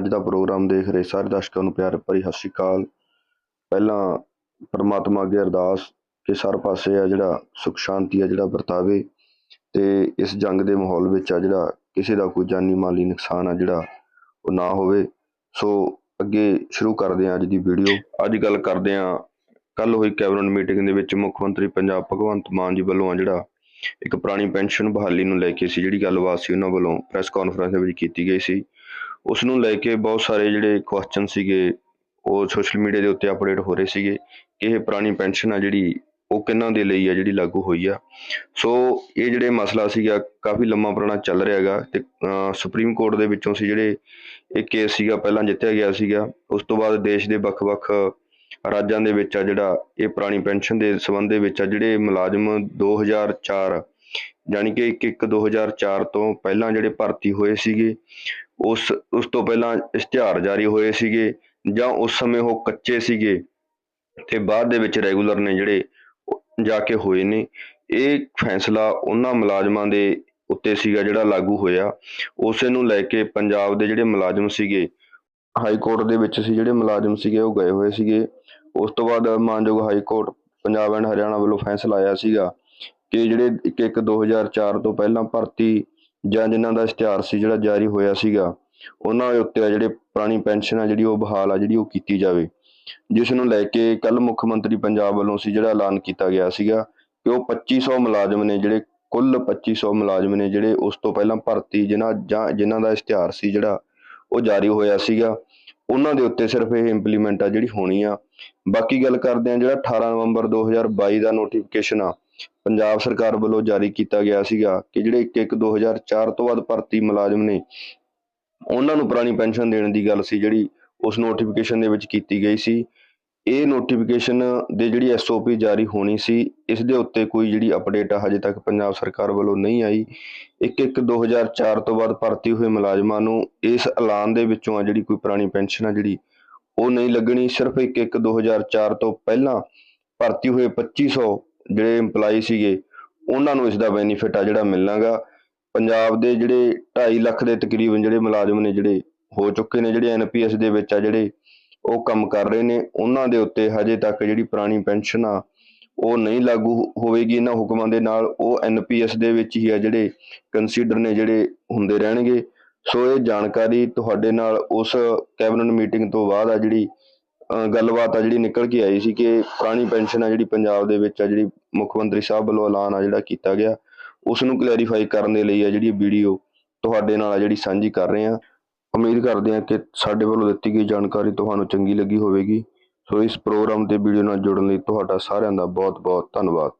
ਅੱਜ ਦਾ ਪ੍ਰੋਗਰਾਮ ਦੇਖ ਰਹੇ ਸਾਰੇ ਦਰਸ਼ਕਾਂ ਨੂੰ ਪਿਆਰ ਭਰੀ ਸਤਿ ਸ਼੍ਰੀ ਅਕਾਲ। ਪਹਿਲਾਂ ਪਰਮਾਤਮਾ ਅੱਗੇ ਅਰਦਾਸ ਕਿ ਸਰ ਪਾਸੇ ਆ ਜਿਹੜਾ ਸੁਖ, ਸ਼ਾਂਤੀ ਆ ਜਿਹੜਾ ਵਰਤਾਵੇ ਤੇ ਇਸ ਜੰਗ ਦੇ ਮਾਹੌਲ ਵਿੱਚ ਆ ਜਿਹੜਾ ਕਿਸੇ ਦਾ ਕੋਈ ਜਾਨੀ ਮਾਲੀ ਨੁਕਸਾਨ ਆ ਜਿਹੜਾ ਉਹ ਨਾ ਹੋਵੇ। ਸੋ ਅੱਗੇ ਸ਼ੁਰੂ ਕਰਦੇ ਹਾਂ ਅੱਜ ਦੀ ਵੀਡੀਓ। ਅੱਜ ਗੱਲ ਕਰਦੇ ਹਾਂ ਕੱਲ ਹੋਈ ਕੈਬਨਿਟ ਮੀਟਿੰਗ ਦੇ ਵਿੱਚ ਮੁੱਖ ਮੰਤਰੀ ਪੰਜਾਬ ਭਗਵੰਤ ਮਾਨ ਜੀ ਵੱਲੋਂ ਆ ਜਿਹੜਾ ਇੱਕ ਪੁਰਾਣੀ ਪੈਨਸ਼ਨ ਬਹਾਲੀ ਨੂੰ ਲੈ ਕੇ ਸੀ, ਜਿਹੜੀ ਗੱਲਬਾਤ ਸੀ ਉਹਨਾਂ ਵੱਲੋਂ ਪ੍ਰੈਸ ਕਾਨਫਰੰਸ ਦੇ ਵਿੱਚ ਕੀਤੀ ਗਈ ਸੀ। ਉਸ ਨੂੰ ਲੈ ਕੇ ਬਹੁਤ ਸਾਰੇ ਜਿਹੜੇ ਕੁਐਸਚਨ ਸੀਗੇ, ਉਹ ਸੋਸ਼ਲ ਮੀਡੀਆ ਦੇ ਉੱਤੇ ਅਪਡੇਟ ਹੋ ਰਹੇ ਸੀਗੇ ਕਿ ਇਹ ਪੁਰਾਣੀ ਪੈਨਸ਼ਨ ਆ ਜਿਹੜੀ, ਉਹ ਕਿਹਨਾਂ ਦੇ ਲਈ ਆ, ਜਿਹੜੀ ਲਾਗੂ ਹੋਈ ਆ। ਸੋ ਇਹ ਜਿਹੜੇ ਮਸਲਾ ਸੀਗਾ, ਕਾਫੀ ਲੰਮਾ ਪੁਰਾਣਾ ਚੱਲ ਰਿਹਾ ਹੈਗਾ ਤੇ ਸੁਪਰੀਮ ਕੋਰਟ ਦੇ ਵਿੱਚੋਂ ਸੀ ਜਿਹੜੇ ਇਹ ਕੇਸ ਸੀਗਾ, ਪਹਿਲਾਂ ਜਿੱਤਿਆ ਗਿਆ ਸੀਗਾ। ਉਸ ਤੋਂ ਬਾਅਦ ਦੇਸ਼ ਦੇ ਵੱਖ-ਵੱਖ ਰਾਜਾਂ ਦੇ ਵਿੱਚ ਆ ਜਿਹੜਾ ਇਹ ਪੁਰਾਣੀ ਪੈਨਸ਼ਨ ਦੇ ਸੰਬੰਧ ਦੇ ਵਿੱਚ ਆ ਜਿਹੜੇ ਮੁਲਾਜ਼ਮ 2004 ਯਾਨੀ ਕਿ 1-1-2004 ਤੋਂ ਪਹਿਲਾਂ ਜਿਹੜੇ ਭਰਤੀ ਹੋਏ ਸੀਗੇ ਉਸ ਉਸ ਤੋਂ ਪਹਿਲਾਂ ਇਸ਼ਤਿਹਾਰ ਜਾਰੀ ਹੋਏ ਸੀਗੇ ਜਾਂ ਉਸ ਸਮੇਂ ਉਹ ਕੱਚੇ ਸੀਗੇ ਤੇ ਬਾਅਦ ਦੇ ਵਿੱਚ ਰੈਗੂਲਰ ਨੇ ਜਿਹੜੇ ਜਾ ਕੇ ਹੋਏ ਨੇ, ਇਹ ਫੈਸਲਾ ਉਹਨਾਂ ਮੁਲਾਜ਼ਮਾਂ ਦੇ ਉੱਤੇ ਸੀਗਾ ਜਿਹੜਾ ਲਾਗੂ ਹੋਇਆ। ਉਸੇ ਨੂੰ ਲੈ ਕੇ ਪੰਜਾਬ ਦੇ ਜਿਹੜੇ ਮੁਲਾਜ਼ਮ ਸੀਗੇ, ਹਾਈ ਕੋਰਟ ਦੇ ਵਿੱਚ ਸੀ ਜਿਹੜੇ ਮੁਲਾਜ਼ਮ ਸੀਗੇ, ਉਹ ਗਏ ਹੋਏ ਸੀਗੇ। ਉਸ ਤੋਂ ਬਾਅਦ ਮਾਨਯੋਗ high court Punjab and Haryana ਵੱਲੋਂ ਫੈਸਲਾ ਆਇਆ ਸੀਗਾ ਕਿ ਜਿਹੜੇ 1 2004 ਤੋਂ ਪਹਿਲਾਂ ਭਰਤੀ ਜਾਂ ਜਿਨ੍ਹਾਂ ਦਾ ਇਸ਼ਤਿਹਾਰ ਸੀ ਜਿਹੜਾ ਜਾਰੀ ਹੋਇਆ ਸੀਗਾ, ਉਹਨਾਂ ਦੇ ਉੱਤੇ ਆ ਜਿਹੜੇ ਪੁਰਾਣੀ ਪੈਨਸ਼ਨ ਆ ਜਿਹੜੀ ਉਹ ਬਹਾਲ ਆ ਜਿਹੜੀ ਉਹ ਕੀਤੀ ਜਾਵੇ। ਜਿਸ ਨੂੰ ਲੈ ਕੇ ਕੱਲ ਮੁੱਖ ਮੰਤਰੀ ਪੰਜਾਬ ਵੱਲੋਂ ਸੀ ਜਿਹੜਾ ਐਲਾਨ ਕੀਤਾ ਗਿਆ ਸੀਗਾ ਕਿ ਉਹ 2500 ਮੁਲਾਜ਼ਮ ਨੇ ਜਿਹੜੇ, ਕੁੱਲ 2500 ਮੁਲਾਜ਼ਮ ਨੇ ਜਿਹੜੇ ਉਸ ਤੋਂ ਪਹਿਲਾਂ ਭਰਤੀ ਜਿਨ੍ਹਾਂ ਜਾਂ ਜਿਨ੍ਹਾਂ ਦਾ ਇਸ਼ਤਿਹਾਰ ਸੀ ਜਿਹੜਾ ਉਹ ਜਾਰੀ ਹੋਇਆ ਸੀਗਾ, ਉਹਨਾਂ ਦੇ ਉੱਤੇ ਸਿਰਫ ਇਹ ਇੰਪਲੀਮੈਂਟ ਆ ਜਿਹੜੀ ਹੋਣੀ ਆ। ਬਾਕੀ ਗੱਲ ਕਰਦੇ ਆ ਜਿਹੜਾ 18 ਨਵੰਬਰ 2022 ਦਾ ਨੋਟੀਫਿਕੇਸ਼ਨ ਆ ਪੰਜਾਬ ਸਰਕਾਰ ਵੱਲੋਂ ਜਾਰੀ ਕੀਤਾ ਗਿਆ ਸੀਗਾ ਕਿ ਜਿਹੜੇ 1 2004 ਤੋਂ ਬਾਅਦ ਭਰਤੀ ਮੁਲਾਜ਼ਮ ਨੇ, ਉਹਨਾਂ ਨੂੰ ਪੁਰਾਣੀ ਪੈਨਸ਼ਨ ਦੇਣ ਦੀ ਗੱਲ ਸੀ ਜਿਹੜੀ ਉਸ ਨੋਟੀਫਿਕੇਸ਼ਨ ਦੇ ਵਿੱਚ ਕੀਤੀ ਗਈ ਸੀ। ਇਹ ਨੋਟੀਫਿਕੇਸ਼ਨ ਦੇ ਜਿਹੜੀ ਐਸਓਪੀ ਜਾਰੀ ਹੋਣੀ ਸੀ, ਇਸ ਦੇ ਉੱਤੇ ਕੋਈ ਜਿਹੜੀ ਅਪਡੇਟ ਆ ਹਜੇ ਤੱਕ ਪੰਜਾਬ ਸਰਕਾਰ ਵੱਲੋਂ ਨਹੀਂ ਆਈ। 1-1-2004 ਤੋਂ ਬਾਅਦ ਭਰਤੀ ਹੋਏ ਮੁਲਾਜ਼ਮਾਂ ਨੂੰ ਇਸ ਐਲਾਨ ਦੇ ਵਿੱਚੋਂ ਆ ਜਿਹੜੀ ਕੋਈ ਪੁਰਾਣੀ ਪੈਨਸ਼ਨ ਆ ਜਿਹੜੀ ਉਹ ਨਹੀਂ ਲੱਗਣੀ। ਸਿਰਫ 1-1-2004 ਤੋਂ ਪਹਿਲਾਂ ਭਰਤੀ ਹੋਏ 2500 ਜਿਹੜੇ EMPLOYE ਸੀਗੇ, ਉਹਨਾਂ ਨੂੰ ਇਸ ਦਾ ਬੈਨੀਫਿਟ ਆ ਜਿਹੜਾ ਮਿਲਣਾਗਾ। ਪੰਜਾਬ ਦੇ ਜਿਹੜੇ 2.5 ਲੱਖ ਦੇ ਤਕਰੀਬਨ ਜਿਹੜੇ ਮੁਲਾਜ਼ਮ ਨੇ ਜਿਹੜੇ ਹੋ ਚੁੱਕੇ ਨੇ, ਜਿਹੜੇ ਐਨਪੀਐਸ ਦੇ ਵਿੱਚ ਆ ਜਿਹੜੇ ਉਹ ਕੰਮ ਕਰ ਰਹੇ ਨੇ, ਉਹਨਾਂ ਦੇ ਉੱਤੇ ਹਜੇ ਤੱਕ ਜਿਹੜੀ ਪੁਰਾਣੀ ਪੈਨਸ਼ਨ ਆ, ਉਹ ਨਹੀਂ ਲਾਗੂ ਹੋਵੇਗੀ। ਇਹਨਾਂ ਹੁਕਮਾਂ ਦੇ ਨਾਲ ਉਹ ਐਨਪੀਐਸ ਦੇ ਵਿੱਚ ਹੀ ਆ ਜਿਹੜੇ ਕੰਸੀਡਰ ਨੇ, ਜਿਹੜੇ ਹੁੰਦੇ ਰਹਿਣਗੇ। ਸੋ ਇਹ ਜਾਣਕਾਰੀ ਤੁਹਾਡੇ ਨਾਲ ਉਸ ਕੈਬਨਿਟ ਮੀਟਿੰਗ ਤੋਂ ਬਾਅਦ ਆ ਜਿਹੜੀ ਗੱਲਬਾਤ ਆ ਜਿਹੜੀ ਨਿਕਲ ਕੇ ਆਈ ਸੀ ਕਿ ਪੁਰਾਣੀ ਪੈਨਸ਼ਨ ਆ ਜਿਹੜੀ ਪੰਜਾਬ ਦੇ ਵਿੱਚ ਆ, ਜਿਹੜੀ ਮੁੱਖ ਮੰਤਰੀ ਸਾਹਿਬ ਵੱਲੋਂ ਐਲਾਨ ਆ ਜਿਹੜਾ ਕੀਤਾ ਗਿਆ ਉਸ ਨੂੰ ਕਲੈਰੀਫਾਈ ਕਰਨ ਦੇ ਲਈ ਆ ਜਿਹੜੀ ਵੀਡੀਓ ਤੁਹਾਡੇ ਨਾਲ ਆ ਜਿਹੜੀ ਸਾਂਝੀ ਕਰ ਰਹੇ ਹਾਂ ਉਮੀਦ ਕਰਦੇ ਹਾਂ ਕਿ ਸਾਡੇ ਵੱਲੋਂ ਦਿੱਤੀ ਗਈ ਜਾਣਕਾਰੀ ਤੁਹਾਨੂੰ ਚੰਗੀ ਲੱਗੀ ਹੋਵੇਗੀ। ਸੋ ਇਸ ਪ੍ਰੋਗਰਾਮ ਤੇ ਵੀਡੀਓ ਨਾਲ ਜੁੜਨ ਲਈ ਤੁਹਾਡਾ ਸਾਰਿਆਂ ਦਾ ਬਹੁਤ ਬਹੁਤ ਧੰਨਵਾਦ।